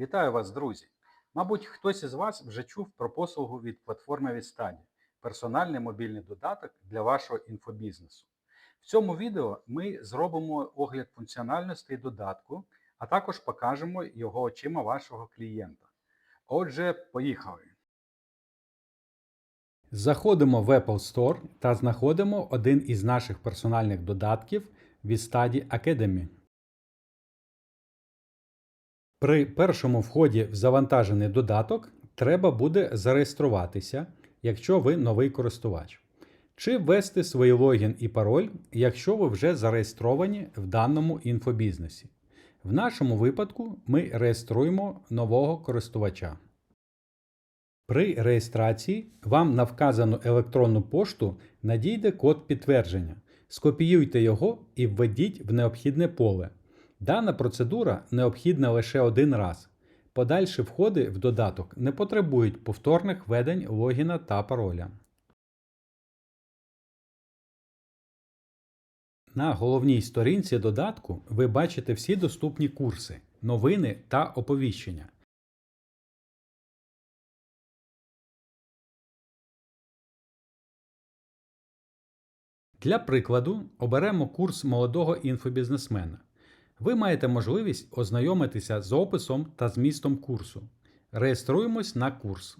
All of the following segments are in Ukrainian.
Вітаю вас, друзі! Мабуть, хтось із вас вже чув про послугу від платформи Відстаді персональний мобільний додаток для вашого інфобізнесу. В цьому відео ми зробимо огляд функціональностей додатку, а також покажемо його очима вашого клієнта. Отже, поїхали! Заходимо в Apple Store та знаходимо один із наших персональних додатків від Study Academy. При першому вході в завантажений додаток треба буде зареєструватися, якщо ви новий користувач, чи ввести свій логін і пароль, якщо ви вже зареєстровані в даному інфобізнесі. В нашому випадку ми реєструємо нового користувача. При реєстрації вам на вказану електронну пошту надійде код підтвердження. Скопіюйте його і введіть в необхідне поле. Дана процедура необхідна лише один раз. Подальші входи в додаток не потребують повторних введень логіна та пароля. На головній сторінці додатку ви бачите всі доступні курси, новини та оповіщення. Для прикладу оберемо курс молодого інфобізнесмена. Ви маєте можливість ознайомитися з описом та змістом курсу. Реєструємось на курс.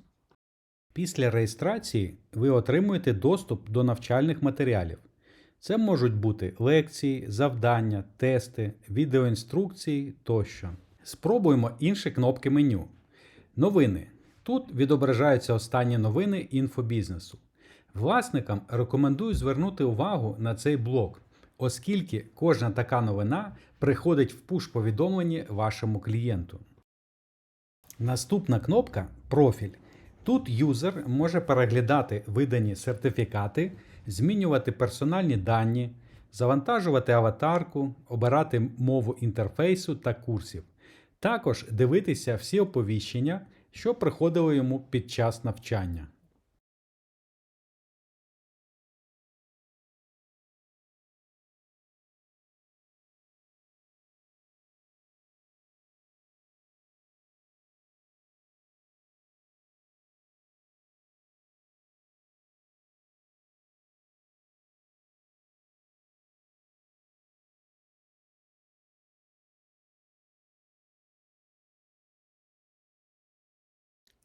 Після реєстрації ви отримуєте доступ до навчальних матеріалів. Це можуть бути лекції, завдання, тести, відеоінструкції тощо. Спробуємо інші кнопки меню. Новини. Тут відображаються останні новини інфобізнесу. Власникам рекомендую звернути увагу на цей блок, оскільки кожна така новина приходить в пуш-повідомленні вашому клієнту. Наступна кнопка Профіль. Тут юзер може переглядати видані сертифікати, змінювати персональні дані, завантажувати аватарку, обирати мову інтерфейсу та курсів. Також дивитися всі оповіщення, що приходили йому під час навчання.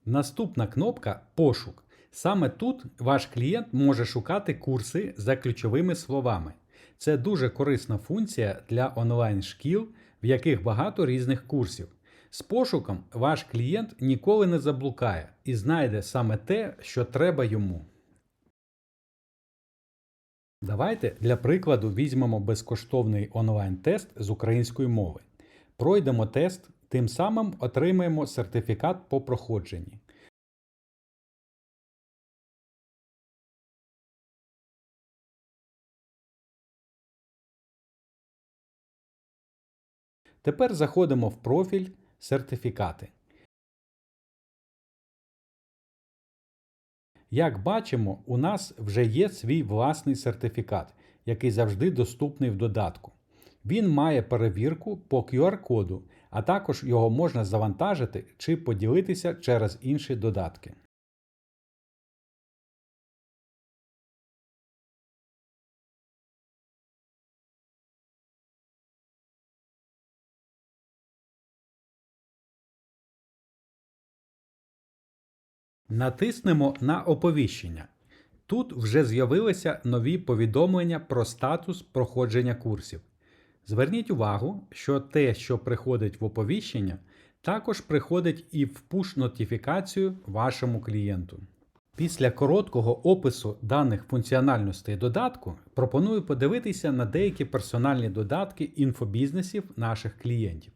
Наступна кнопка Пошук. Саме тут ваш клієнт може шукати курси за ключовими словами. Це дуже корисна функція для онлайн-шкіл, в яких багато різних курсів. З пошуком ваш клієнт ніколи не заблукає і знайде саме те, що треба йому. Давайте для прикладу візьмемо безкоштовний онлайн-тест з української мови. Пройдемо тест, тим самим отримаємо сертифікат по проходженні. Тепер заходимо в профіль Сертифікати. Як бачимо, у нас вже є свій власний сертифікат, який завжди доступний в додатку. Він має перевірку по QR-коду, а також його можна завантажити чи поділитися через інші додатки. Натиснемо на оповіщення. Тут вже з'явилися нові повідомлення про статус проходження курсів. Зверніть увагу, що те, що приходить в оповіщення, також приходить і в пуш-нотифікацію вашому клієнту. Після короткого опису даних функціональностей додатку пропоную подивитися на деякі персональні додатки інфобізнесів наших клієнтів.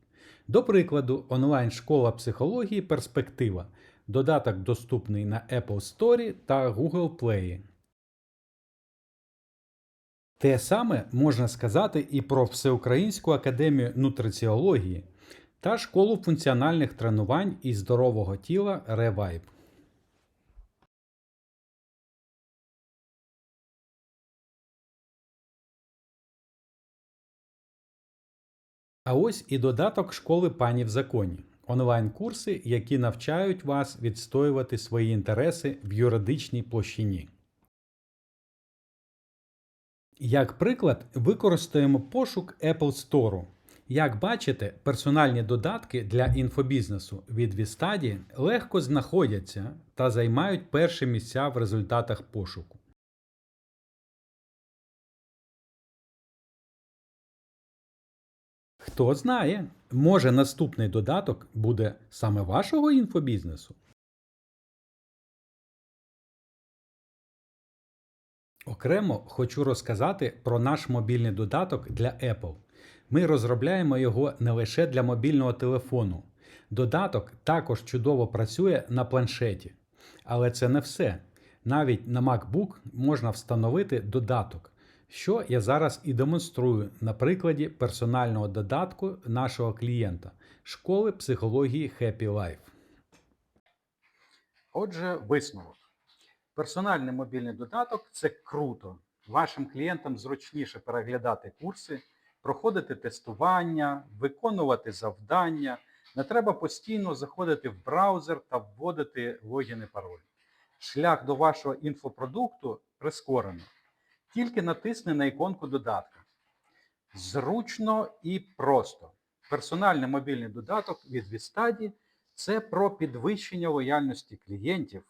До прикладу, онлайн-школа психології Перспектива. Додаток доступний на Apple Store та Google Play. Те саме можна сказати і про Всеукраїнську академію нутриціології та школу функціональних тренувань і здорового тіла Revive. А ось і додаток школи пані в законі. онлайн-курси, які навчають вас відстоювати свої інтереси в юридичній площині. Як приклад, використаємо пошук Apple Store. Як бачите, персональні додатки для інфобізнесу від Вістаді легко знаходяться та займають перші місця в результатах пошуку. Хто знає, може наступний додаток буде саме вашого інфобізнесу. Окремо хочу розказати про наш мобільний додаток для Apple. Ми розробляємо його не лише для мобільного телефону. Додаток також чудово працює на планшеті. Але це не все. Навіть на MacBook можна встановити додаток, що я зараз і демонструю на прикладі персонального додатку нашого клієнта школи психології Happy Life. Отже, висновок. Персональний мобільний додаток це круто. Вашим клієнтам зручніше переглядати курси, проходити тестування, виконувати завдання. Не треба постійно заходити в браузер та вводити логін і пароль. Шлях до вашого інфопродукту прискорено. Тільки натисни на іконку додатка. Зручно і просто. Персональний мобільний додаток від Вістаді це про підвищення лояльності клієнтів,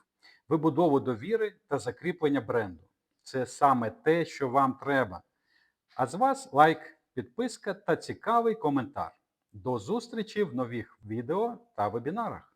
вибудову довіри та закріплення бренду. Це саме те, що вам треба. А з вас лайк, підписка та цікавий коментар. До зустрічі в нових відео та вебінарах.